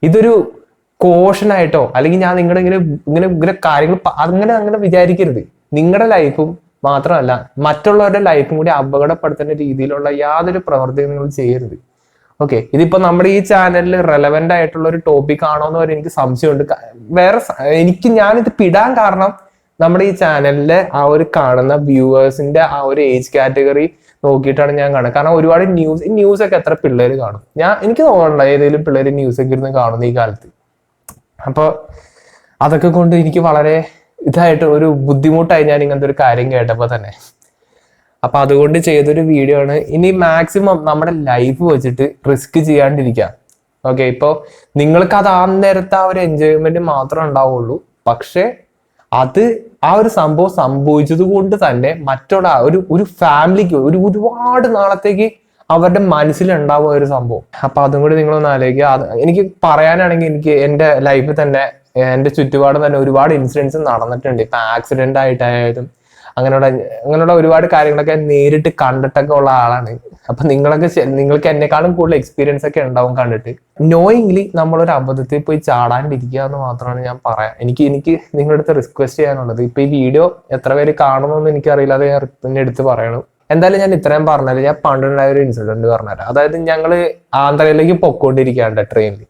A: ഇതൊരു കോഷനായിട്ടോ അല്ലെങ്കിൽ ഞാൻ നിങ്ങളുടെ ഇങ്ങനെ ഇങ്ങനെ ഇങ്ങനെ കാര്യങ്ങൾ അങ്ങനെ അങ്ങനെ വിചാരിക്കരുത്. നിങ്ങളുടെ ലൈഫും മാത്രമല്ല മറ്റുള്ളവരുടെ ലൈഫും കൂടി അപകടപ്പെടുത്തുന്ന രീതിയിലുള്ള യാതൊരു പ്രവർത്തിയും നിങ്ങൾ ചെയ്യരുത്. ഓക്കെ ഇതിപ്പോ നമ്മുടെ ഈ ചാനലിൽ റെലവെന്റ് ആയിട്ടുള്ള ഒരു ടോപ്പിക് ആണോ എന്ന് എനിക്ക് സംശയമുണ്ട്. വേറെ എനിക്ക് ഞാൻ ഇത് പിടാൻ കാരണം നമ്മുടെ ഈ ചാനലിലെ ആ ഒരു കാണുന്ന വ്യൂവേഴ്സിന്റെ ആ ഒരു ഏജ് കാറ്റഗറി നോക്കിയിട്ടാണ് ഞാൻ കാണുന്നത്. കാരണം ഒരുപാട് ന്യൂസ് ന്യൂസ് ഒക്കെ എത്ര പിള്ളേർ കാണും. ഞാൻ എനിക്ക് തോന്നണ്ട ഏതെങ്കിലും പിള്ളേർ ന്യൂസ് ഒക്കെ ഇരുന്ന് കാണുന്ന ഈ കാലത്ത്. അപ്പോൾ അതൊക്കെ കൊണ്ട് എനിക്ക് വളരെ ഇതായിട്ട് ഒരു ബുദ്ധിമുട്ടായി ഞാൻ ഇങ്ങനത്തെ ഒരു കാര്യം കേട്ടപ്പോൾ തന്നെ. അപ്പൊ അതുകൊണ്ട് ചെയ്തൊരു വീഡിയോ ആണ്. ഇനി മാക്സിമം നമ്മുടെ ലൈഫ് വെച്ചിട്ട് റിസ്ക് ചെയ്യാണ്ടിരിക്കുക. ഓക്കെ ഇപ്പോൾ നിങ്ങൾക്ക് അത് ആ നേരത്തെ ആ ഒരു എൻജോയ്മെന്റ് മാത്രം ഉണ്ടാവുള്ളൂ. പക്ഷേ അത് ആ ഒരു സംഭവം സംഭവിച്ചത് കൊണ്ട് തന്നെ മറ്റുള്ള ഒരു ഒരു ഫാമിലിക്ക് ഒരു ഒരുപാട് നാളത്തേക്ക് അവരുടെ മനസ്സിലുണ്ടാവുക ഒരു സംഭവം. അപ്പൊ അതും കൂടി നിങ്ങളൊന്ന് ആലോചിക്കുക. എനിക്ക് പറയാനാണെങ്കിൽ എനിക്ക് എന്റെ ലൈഫിൽ തന്നെ എന്റെ ചുറ്റുപാടും തന്നെ ഒരുപാട് ഇൻസിഡൻസ് നടന്നിട്ടുണ്ട്. ഇപ്പൊ ആക്സിഡന്റ് ആയിട്ടായാലും അങ്ങനെയുള്ള അങ്ങനെയുള്ള ഒരുപാട് കാര്യങ്ങളൊക്കെ നേരിട്ട് കണ്ടിട്ടൊക്കെ ഉള്ള ആളാണ്. അപ്പൊ നിങ്ങളൊക്കെ നിങ്ങൾക്ക് എന്നെക്കാളും കൂടുതൽ എക്സ്പീരിയൻസ് ഒക്കെ ഉണ്ടാവും കണ്ടിട്ട്. നോയിങ്ലി നമ്മളൊരു അബദ്ധത്തിൽ പോയി ചാടാണ്ടിരിക്കുക എന്ന് മാത്രമാണ് ഞാൻ പറയാം. എനിക്ക് എനിക്ക് നിങ്ങളുടെ അടുത്ത് റിക്വസ്റ്റ് ചെയ്യാനുള്ളത്. ഇപ്പൊ ഈ വീഡിയോ എത്ര പേര് കാണണമെന്ന് എനിക്കറിയില്ല അത് ഞാൻ പിന്നെ എടുത്ത് പറയണം. എന്തായാലും ഞാൻ ഇത്രയും പറഞ്ഞാലും ഞാൻ പണ്ടുണ്ടായ ഒരു ഇൻസിഡന്റ് പറഞ്ഞുതരാം. അതായത് ഞങ്ങൾ ആന്ധ്രയിലേക്ക് പൊക്കോണ്ടിരിക്കുകയാണ് ട്രെയിനിൽ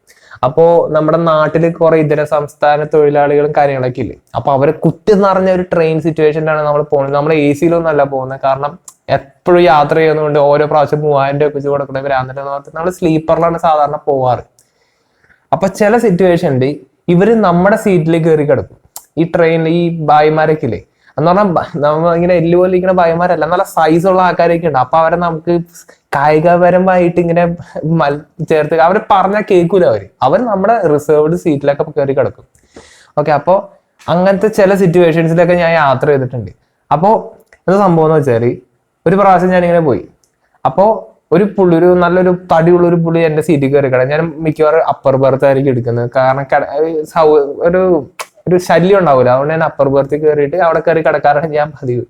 A: അപ്പോ നമ്മുടെ നാട്ടിൽ കുറെ ഇതര സംസ്ഥാന തൊഴിലാളികളും കാര്യങ്ങളൊക്കെ ഇല്ലേ? അപ്പൊ അവരെ കുറ്റം നിറഞ്ഞ ഒരു ട്രെയിൻ സിറ്റുവേഷനിലാണ് നമ്മൾ പോകുന്നത് നമ്മൾ എ സിയിലൊന്നും അല്ല പോകുന്നത്. കാരണം എപ്പോഴും യാത്ര ചെയ്യുന്നതുകൊണ്ട് ഓരോ പ്രാവശ്യം മൂവായിരം രൂപ വെച്ച് കൊടുക്കണവർ ആന്ധ്ര നമ്മൾ സ്ലീപ്പറിലാണ് സാധാരണ പോവാറ്. അപ്പൊ ചില സിറ്റുവേഷനിൽ ഇവർ നമ്മുടെ സീറ്റിലേക്ക് കയറി കിടക്കും. ഈ ട്രെയിനിൽ ഈ ബായിമാരൊക്കെ ഇല്ലേ? എന്ന് പറഞ്ഞാൽ നമ്മ ഇങ്ങനെ എല്ല് പോലെ ഇരിക്കുന്ന ഭയമാരല്ല. നല്ല സൈസ് ഉള്ള ആൾക്കാരൊക്കെ ഉണ്ട്. അപ്പൊ അവരെ നമുക്ക് കായികപരമായിട്ട് ഇങ്ങനെ മൽ ചേർത്ത് അവർ പറഞ്ഞാൽ കേൾക്കൂല അവർ. അവർ നമ്മുടെ റിസർവ്ഡ് സീറ്റിലൊക്കെ കയറി കിടക്കും. ഓക്കെ അപ്പോ അങ്ങനത്തെ ചില സിറ്റുവേഷൻസിലൊക്കെ ഞാൻ യാത്ര ചെയ്തിട്ടുണ്ട്. അപ്പോ എന്താ സംഭവം എന്ന് വെച്ചാൽ ഒരു പ്രാവശ്യം ഞാൻ ഇങ്ങനെ പോയി. അപ്പോ ഒരു പുള്ളി ഒരു നല്ലൊരു തടിയുള്ള ഒരു പുള്ളി എന്റെ സീറ്റിൽ കയറി കിടക്കും ഞാൻ മിക്കവാറും അപ്പർ ബർത്ത് ആയിരിക്കും എടുക്കുന്നത്. കാരണം ഒരു ഒരു ശല്യം ഉണ്ടാവില്ല അതുകൊണ്ട് ഞാൻ അപ്പർ ബർത്തിൽ കയറിയിട്ട് അവിടെ കയറി കിടക്കാറാണ് ഞാൻ പതിവ്.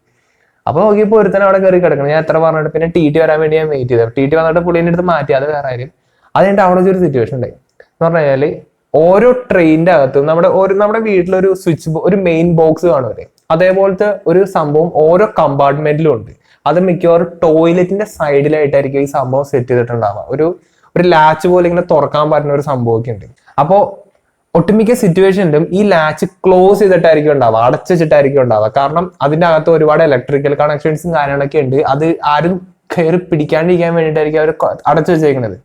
A: അപ്പൊ നോക്കിയപ്പോ ഒരുത്തന അവിടെ കയറി കിടക്കണം. ഞാൻ എത്ര പറഞ്ഞിട്ട് പിന്നെ ടി ടി വരാൻ വേണ്ടി ഞാൻ വെയിറ്റ് ചെയ്തത് ടി ടി വന്നിട്ട് പുള്ളിന്റെ അടുത്ത് മാറ്റി. അത് വേറെ കാര്യം. അത് അവിടെ ഒരു സിറ്റുവേഷൻ ഉണ്ടായി. എന്ന് പറഞ്ഞു കഴിഞ്ഞാൽ ഓരോ ട്രെയിനിന്റെ അകത്തും നമ്മുടെ ഒരു നമ്മുടെ വീട്ടിലൊരു സ്വിച്ച് ഒരു മെയിൻ ബോക്സ് കാണുമല്ലേ അതേപോലത്തെ ഒരു സംഭവം ഓരോ കമ്പാർട്ട്മെന്റിലും ഉണ്ട്. അത് മിക്കവാറും ടോയ്ലറ്റിന്റെ സൈഡിലായിട്ടായിരിക്കും ഈ സംഭവം സെറ്റ് ചെയ്തിട്ടുണ്ടാവുക. ഒരു ഒരു ലാച്ച് പോലെ ഇങ്ങനെ തുറക്കാൻ പറ്റുന്ന ഒരു സംഭവമൊക്കെ ഉണ്ട്. അപ്പോ ഒട്ടുമിക്ക സിറ്റുവേഷനിലും ഈ ലാച്ച് ക്ലോസ് ചെയ്തിട്ടായിരിക്കും ഉണ്ടാവുക അടച്ചിട്ടായിരിക്കും ഉണ്ടാവുക. കാരണം അതിന്റെ അകത്ത് ഒരുപാട് ഇലക്ട്രിക്കൽ കണക്ഷൻസും കാര്യങ്ങളൊക്കെ ഉണ്ട്. അത് ആരും കയറി പിടിക്കാണ്ടിരിക്കാൻ വേണ്ടിയിട്ടായിരിക്കും അവർ അടച്ചു വെച്ചേക്കുന്നത്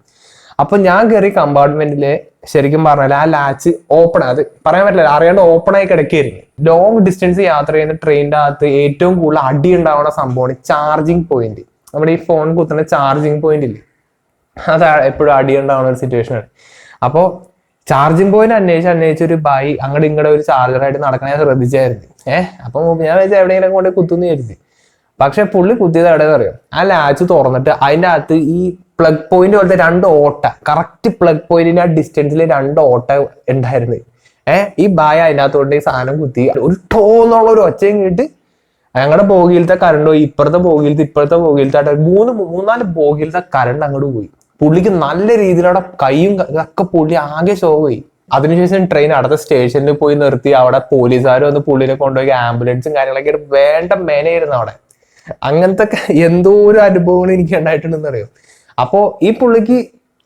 A: അപ്പൊ ഞാൻ കയറി കമ്പാർട്ട്മെന്റിൽ ശരിക്കും പറഞ്ഞാൽ ആ ലാച്ച് ഓപ്പൺ അത് പറയാൻ പറ്റില്ല അറിയാണ്ട് ഓപ്പൺ ആയി കിടക്കുകയായിരുന്നു. ലോങ് ഡിസ്റ്റൻസ് യാത്ര ചെയ്യുന്ന ട്രെയിനിന്റെ അകത്ത് ഏറ്റവും കൂടുതൽ അടി ഉണ്ടാവുന്ന സംഭവമാണ് ചാർജിങ് പോയിന്റ് നമ്മുടെ ഈ ഫോൺ കുത്തുന്ന ചാർജിങ് പോയിന്റ് ഇല്ലേ? അത് എപ്പോഴും അടി ഉണ്ടാവുന്ന ഒരു സിറ്റുവേഷൻ ആണ്. അപ്പോൾ ചാർജിങ് പോയിന്റ് അന്വേഷിച്ച് അന്വേഷിച്ച് ഒരു ബായി അങ്ങോട്ട് ഇങ്ങോട്ട് ഒരു ചാർജറായിട്ട് നടക്കണേ ശ്രദ്ധിച്ചായിരുന്നു. ഏഹ് അപ്പൊ ഞാൻ വെച്ചാൽ എവിടെയെങ്കിലും കൊണ്ട് കുത്തുന്നു കരുതി. പക്ഷെ പുള്ളി കുത്തിയത് എവിടെയെന്ന് അറിയാം? ആ ലാച്ച് തുറന്നിട്ട് അതിന്റെ അകത്ത് ഈ പ്ലഗ് പോയിന്റ് പോലത്തെ രണ്ട് ഓട്ട കറക്റ്റ് പ്ലഗ് പോയിന്റിന്റെ ആ ഡിസ്റ്റൻസിൽ രണ്ട് ഓട്ട ഉണ്ടായിരുന്നു. ഏഹ് ഈ ബായ അതിനകത്ത് കൊണ്ട് ഈ സാധനം കുത്തി. ഒരു ടോന്നുള്ള ഒരു ഒച്ചയും കേട്ട് ഞങ്ങളുടെ ബോഗിയിലത്തെ കറണ്ട് പോയി ഇപ്പുറത്തെ ബോഗിയിലത്തെ ഇപ്പുറത്തെ ബോഗിയിലത്തെ മൂന്ന് മൂന്നാൽ ബോഗിയിലത്തെ കറണ്ട് അങ്ങോട്ട് പോയി. പുള്ളിക്ക് നല്ല രീതിയിൽ അവിടെ കൈയും ഒക്കെ പുള്ളി ആകെ ശോകമായി അതിനുശേഷം ട്രെയിൻ അടുത്ത സ്റ്റേഷനിൽ പോയി നിർത്തി. അവിടെ പോലീസുകാർ വന്ന് പുള്ളിനെ കൊണ്ടുപോയി ആംബുലൻസും കാര്യങ്ങളൊക്കെ വേണ്ട മേനയായിരുന്നു അവിടെ. അങ്ങനത്തെ എന്തോ ഒരു അനുഭവങ്ങൾ എനിക്ക് ഉണ്ടായിട്ടുണ്ടെന്ന് അറിയാം? അപ്പോ ഈ പുള്ളിക്ക്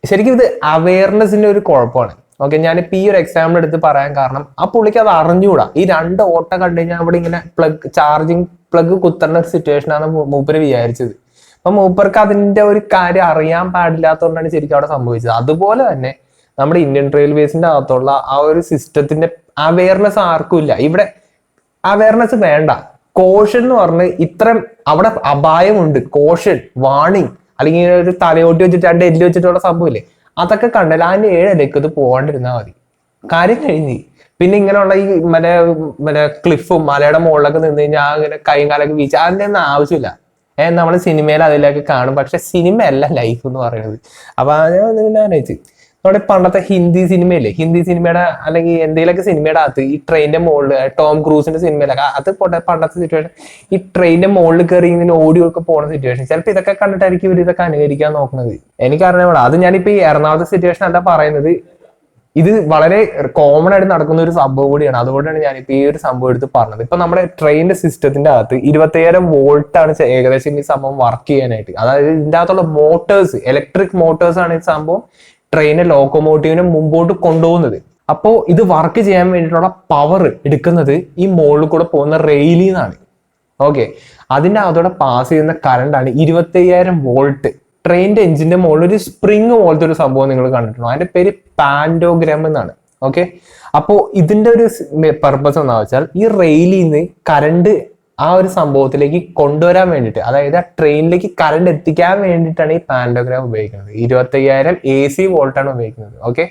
A: ശരിക്കും ഇത് അവയർനെസിന്റെ ഒരു കുഴപ്പമാണ്. ഓക്കെ ഞാനിപ്പോ ഈ ഒരു എക്സാമ്പിൾ എടുത്ത് പറയാൻ കാരണം ആ പുള്ളിക്ക് അത് അറിഞ്ഞുകൂടാ. ഈ രണ്ട് ഓട്ട കണ്ടു കഴിഞ്ഞാൽ അവിടെ ഇങ്ങനെ പ്ലഗ് ചാർജിങ് പ്ലഗ് കുത്തുന്ന സിറ്റുവേഷൻ ആണ് മൂപ്പര് വിചാരിച്ചത്. അപ്പൊ മൂപ്പർക്ക് അതിന്റെ ഒരു കാര്യം അറിയാൻ പാടില്ലാത്തതുകൊണ്ടാണ് ശരിക്കും അവിടെ സംഭവിച്ചത്. അതുപോലെ തന്നെ നമ്മുടെ ഇന്ത്യൻ റെയിൽവേസിന്റെ അകത്തുള്ള ആ ഒരു സിസ്റ്റത്തിന്റെ അവയർനെസ് ആർക്കും ഇല്ല. ഇവിടെ അവയർനെസ് വേണ്ട. കോഷൻ എന്ന് പറഞ്ഞ് ഇത്രയും അവിടെ അപായമുണ്ട്. കോഷൻ വാണിംഗ് അല്ലെങ്കിൽ ഒരു തലയോട്ടി വെച്ചിട്ട് രണ്ട് എല്ല് വെച്ചിട്ടുള്ള സംഭവമില്ലേ? അതൊക്കെ കണ്ടല്ല അതിന്റെ ഏഴിലേക്ക് ഇത് പോകാണ്ടിരുന്നാൽ മതി. കാര്യം കഴിഞ്ഞ്. പിന്നെ ഇങ്ങനെയുള്ള ഈ മല മല ക്ലിഫും മലയുടെ മുകളിലൊക്കെ നിന്ന് കഴിഞ്ഞാൽ അങ്ങനെ കൈയും കാലൊക്കെ വീഴ്ച അതിന്റെ ഒന്നും ആവശ്യമില്ല. നമ്മൾ സിനിമയിൽ അതിലൊക്കെ കാണും. പക്ഷെ സിനിമ അല്ല ലൈഫ് എന്ന് പറയുന്നത്. അപ്പൊ ഞാൻ ആലോചിച്ച്. നമ്മുടെ പണ്ടത്തെ ഹിന്ദി സിനിമയില്ലേ ഹിന്ദി സിനിമയുടെ അല്ലെങ്കിൽ എന്തെങ്കിലുമൊക്കെ സിനിമയുടെ അകത്ത് ഈ ട്രെയിനിന്റെ മുകളിൽ ടോം ക്രൂസിന്റെ സിനിമയിലൊക്കെ അത് പോട്ടെ പണ്ടത്തെ സിറ്റുവേഷൻ ഈ ട്രെയിനിന്റെ മുകളിൽ കയറി ഇങ്ങനെ ഓടി ഒക്കെ പോകുന്ന സിറ്റുവേഷൻ ചിലപ്പോൾ ഇതൊക്കെ കണ്ടിട്ടായിരിക്കും ഇവർ ഇതൊക്കെ അനുകരിക്കാൻ നോക്കുന്നത്. എനിക്കറിഞ്ഞ അത് ഞാനിപ്പോ ഈ എറണാകുളത്തെ സിറ്റുവേഷൻ അല്ല പറയുന്നത്. ഇത് വളരെ കോമൺ ആയിട്ട് നടക്കുന്ന ഒരു സംഭവം കൂടിയാണ്. അതുകൊണ്ടാണ് ഞാൻ ഇപ്പൊ ഈ ഒരു സംഭവം എടുത്ത് പറഞ്ഞത്. ഇപ്പൊ നമ്മുടെ ട്രെയിനിന്റെ സിസ്റ്റത്തിന്റെ അകത്ത് ഇരുപത്തയ്യായിരം വോൾട്ട് ആണ് ഏകദേശം ഈ സംഭവം വർക്ക് ചെയ്യാനായിട്ട്. അതായത് ഇതിന്റെ അകത്തുള്ള മോട്ടേഴ്സ് ഇലക്ട്രിക് മോട്ടേഴ്സ് ആണ് ഈ സംഭവം ട്രെയിനെ ലോക്കോമോട്ടീവിനെ മുമ്പോട്ട് കൊണ്ടുപോകുന്നത്. അപ്പോ ഇത് വർക്ക് ചെയ്യാൻ വേണ്ടിയിട്ടുള്ള പവർ എടുക്കുന്നത് ഈ മുകളിൽ കൂടെ പോകുന്ന റെയിലിൽ നിന്നാണ്. ഓക്കെ അതിന്റെ അതോടെ പാസ് ചെയ്യുന്ന കറണ്ട് ആണ് ഇരുപത്തയ്യായിരം വോൾട്ട് ട്രെയിനിന്റെ എഞ്ചിന്റെ മുകളിൽ ഒരു സ്പ്രിങ് പോലത്തെ ഒരു സംഭവം നിങ്ങൾ കണ്ടിട്ടുണ്ടോ? അതിന്റെ പേര് പാൻഡോഗ്രാം എന്നാണ്. ഓക്കെ അപ്പോൾ ഇതിന്റെ ഒരു പർപ്പസ് എന്താ വെച്ചാൽ ഈ റെയിലിൽ നിന്ന് കറണ്ട് ആ ഒരു സംഭവത്തിലേക്ക് കൊണ്ടുവരാൻ വേണ്ടിയിട്ട് അതായത് ആ ട്രെയിനിലേക്ക് കറണ്ട് എത്തിക്കാൻ വേണ്ടിയിട്ടാണ് ഈ പാൻഡോഗ്രാം ഉപയോഗിക്കുന്നത്. ഇരുപത്തയ്യായിരം എ സി വോൾട്ടാണ് ഉപയോഗിക്കുന്നത്. ഓക്കെ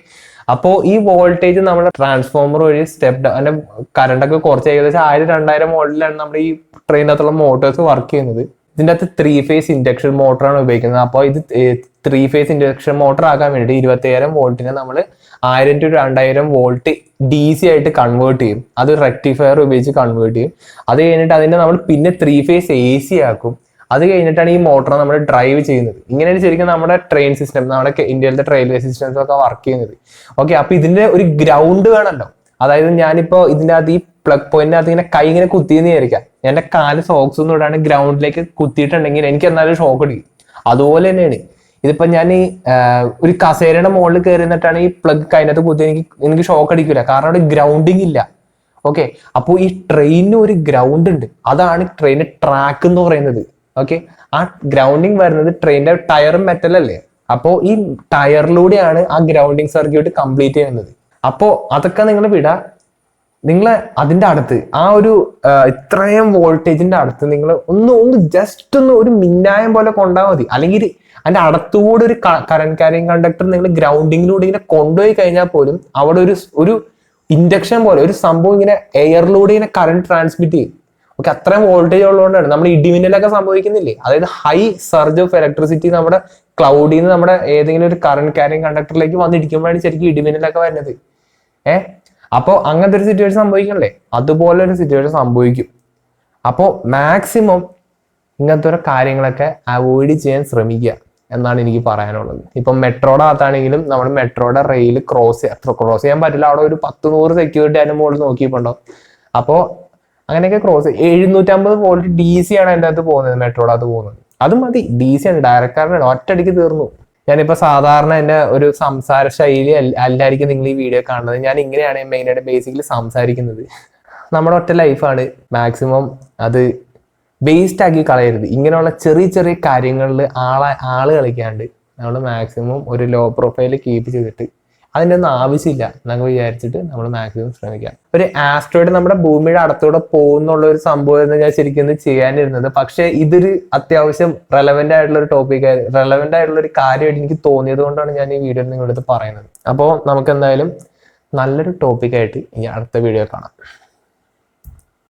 A: അപ്പോൾ ഈ വോൾട്ടേജ് നമ്മുടെ ട്രാൻസ്ഫോമർ വഴി സ്റ്റെപ്പ് അതിന്റെ ഒക്കെ കുറച്ച് ഏകദേശം ആയിരം രണ്ടായിരം വോൾട്ടിലാണ് നമ്മുടെ ഈ ട്രെയിനകത്തുള്ള മോട്ടോഴ്സ് വർക്ക് ചെയ്യുന്നത്. ഇതിന്റെ അകത്ത് ത്രീ ഫേസ് ഇൻഡക്ഷൻ മോട്ടറാണ് ഉപയോഗിക്കുന്നത്. അപ്പോൾ ഇത് ത്രീ ഫേസ് ഇൻഡക്ഷൻ മോട്ടർ ആക്കാൻ വേണ്ടി ഇരുപത്തയ്യായിരം വോൾട്ടിനെ നമ്മൾ ആയിരം ടു രണ്ടായിരം വോൾട്ട് ഡി സി ആയിട്ട് കൺവേർട്ട് ചെയ്യും. അത് റെക്ടിഫയർ ഉപയോഗിച്ച് കൺവേർട്ട് ചെയ്യും. അത് കഴിഞ്ഞിട്ട് അതിനെ നമ്മൾ പിന്നെ ത്രീ ഫേസ് എ സി ആക്കും. അത് കഴിഞ്ഞിട്ടാണ് ഈ മോട്ടർ നമ്മൾ ഡ്രൈവ് ചെയ്യുന്നത്. ഇങ്ങനെയാണ് ശരിക്കും നമ്മുടെ ട്രെയിൻ സിസ്റ്റം നമ്മുടെ ഇന്ത്യയിലത്തെ റെയിൽവേ സിസ്റ്റംസ് ഒക്കെ വർക്ക് ചെയ്യുന്നത്. ഓക്കെ അപ്പൊ ഇതിന്റെ ഒരു ഗ്രൗണ്ട് വേണമല്ലോ. അതായത് ഞാനിപ്പോ ഇതിന്റെ അകത്ത് ഈ പ്ലഗ് പോയിന്റിനകത്ത് ഇങ്ങനെ കൈ ഇങ്ങനെ കുത്തിയെന്ന് വിചാരിക്കാം. എന്റെ കാൽ സോക്സ് ഒന്നും ഇടാണ്ട് ഗ്രൗണ്ടിലേക്ക് കുത്തിയിട്ടുണ്ടെങ്കിൽ എനിക്ക് എന്നാലും ഷോക്ക് അടിക്കും. അതുപോലെ തന്നെയാണ്. ഇതിപ്പോ ഞാൻ ഈ ഒരു കസേരയുടെ മുകളിൽ കയറി നിന്നിട്ടാണ് ഈ പ്ലഗ് അതിനകത്ത് കുത്തി എനിക്ക് എനിക്ക് ഷോക്ക് അടിക്കില്ല കാരണം അവിടെ ഗ്രൗണ്ടിങ് ഇല്ല. ഓക്കെ അപ്പോൾ ഈ ട്രെയിനിന് ഒരു ഗ്രൗണ്ട് ഉണ്ട്. അതാണ് ട്രെയിന് ട്രാക്ക് എന്ന് പറയുന്നത്. ഓക്കെ ആ ഗ്രൗണ്ടിങ് വരുന്നത് ട്രെയിനിന്റെ ടയറും മെറ്റൽ അല്ലേ? അപ്പോൾ ഈ ടയറിലൂടെയാണ് ആ ഗ്രൗണ്ടിങ് സർക്യൂട്ട് കംപ്ലീറ്റ് ചെയ്യുന്നത്. അപ്പോൾ അതൊക്കെ നിങ്ങൾ വിടാ. നിങ്ങൾ അതിന്റെ അടുത്ത് ആ ഒരു ഇത്രയും വോൾട്ടേജിന്റെ അടുത്ത് നിങ്ങൾ ഒന്ന് ഒന്ന് ജസ്റ്റ് ഒന്ന് ഒരു മിന്നായം പോലെ കൊണ്ടാൽ മതി. അല്ലെങ്കിൽ അതിന്റെ അടുത്തുകൂടെ ഒരു കറണ്ട് കാരിങ് കണ്ടക്ടർ നിങ്ങൾ ഗ്രൗണ്ടിങ്ങിലൂടെ ഇങ്ങനെ കൊണ്ടുപോയി കഴിഞ്ഞാൽ പോലും അവിടെ ഒരു ഒരു ഇൻഡക്ഷൻ പോലെ ഒരു സംഭവം ഇങ്ങനെ എയറിലൂടെ ഇങ്ങനെ കറണ്ട് ട്രാൻസ്മിറ്റ് ചെയ്യും. ഓക്കെ അത്രയും വോൾട്ടേജ് ഉള്ളതുകൊണ്ടാണ്. നമ്മൾ ഇടിമിന്നലൊക്കെ സംഭവിക്കുന്നില്ലേ? അതായത് ഹൈ സർജ് ഓഫ് ഇലക്ട്രിസിറ്റി നമ്മുടെ ക്ലൗഡിൽ നിന്ന് നമ്മുടെ ഏതെങ്കിലും ഒരു കറണ്ട് കാരിങ് കണ്ടക്ടറിലേക്ക് വന്നിരിക്കുമ്പോഴാണ് ശരിക്കും ഇടിമിന്നലൊക്കെ വരുന്നത്. ഏ? അപ്പോൾ അങ്ങനത്തെ ഒരു സിറ്റുവേഷൻ സംഭവിക്കണല്ലേ? അതുപോലെ ഒരു സിറ്റുവേഷൻ സംഭവിക്കും. അപ്പോൾ മാക്സിമം ഇങ്ങനത്തെ ഒരു കാര്യങ്ങളൊക്കെ അവോയ്ഡ് ചെയ്യാൻ ശ്രമിക്കുക എന്നാണ് എനിക്ക് പറയാനുള്ളത്. ഇപ്പം മെട്രോയുടെ അകത്താണെങ്കിലും നമ്മൾ മെട്രോയുടെ റെയിൽ ക്രോസ് ക്രോസ് ചെയ്യാൻ പറ്റില്ല. അവിടെ ഒരു പത്ത് നൂറ് സെക്യൂരിറ്റി അതിന് മുകളിൽ നോക്കിയിട്ടുണ്ടോ അപ്പോൾ അങ്ങനെയൊക്കെ ക്രോസ് എഴുന്നൂറ്റമ്പത് വോൾട്ട് ഡി സി ആണ് അതിന്റെ അകത്ത് പോകുന്നത് മെട്രോയുടെ അകത്ത് പോകുന്നത്. അത് മതി. ഡി സി ആണ്. ഡയറക്റ്റ് ആണ്. ഒറ്റയടിക്ക് തീർന്നു. ഞാനിപ്പോ സാധാരണ എന്റെ ഒരു സംസാര ശൈലി അല്ല- അല്ലായിരിക്കും നിങ്ങൾ ഈ വീഡിയോ കാണുന്നത്. ഞാൻ ഇങ്ങനെയാണ് മെയിനായിട്ട് ബേസിക്കലി സംസാരിക്കുന്നത്. നമ്മുടെ ഒറ്റ ലൈഫാണ് മാക്സിമം അത് വേസ്റ്റ് ആക്കി കളയരുത്. ഇങ്ങനെയുള്ള ചെറിയ ചെറിയ കാര്യങ്ങളിൽ ആളെ ആൾ കളിക്കാണ്ട് നമ്മൾ മാക്സിമം ഒരു ലോ പ്രൊഫൈൽ കീപ്പ് ചെയ്തിട്ട് അതിന്റെ ഒന്നും ആവശ്യമില്ല എന്നൊക്കെ വിചാരിച്ചിട്ട് നമ്മൾ മാക്സിമം ശ്രമിക്കാം. ഒരു ആസ്ട്രോയിഡ് നമ്മുടെ ഭൂമിയുടെ അടുത്തൂടെ പോകുന്നുള്ള ഒരു സംഭവം എന്ന് ഞാൻ ശരിക്കും ചെയ്യാനിരുന്നത്. പക്ഷേ ഇതൊരു അത്യാവശ്യം റെലവെന്റ് ആയിട്ടുള്ള ഒരു ടോപ്പിക് റെലവെന്റ് ആയിട്ടുള്ള ഒരു കാര്യമായിട്ട് എനിക്ക് തോന്നിയത് കൊണ്ടാണ് ഞാൻ ഈ വീഡിയോ നിങ്ങളുടെ അടുത്ത് പറയുന്നത്. അപ്പോൾ നമുക്ക് എന്തായാലും നല്ലൊരു ടോപ്പിക്കായിട്ട് ഇനി അടുത്ത വീഡിയോ കാണാം.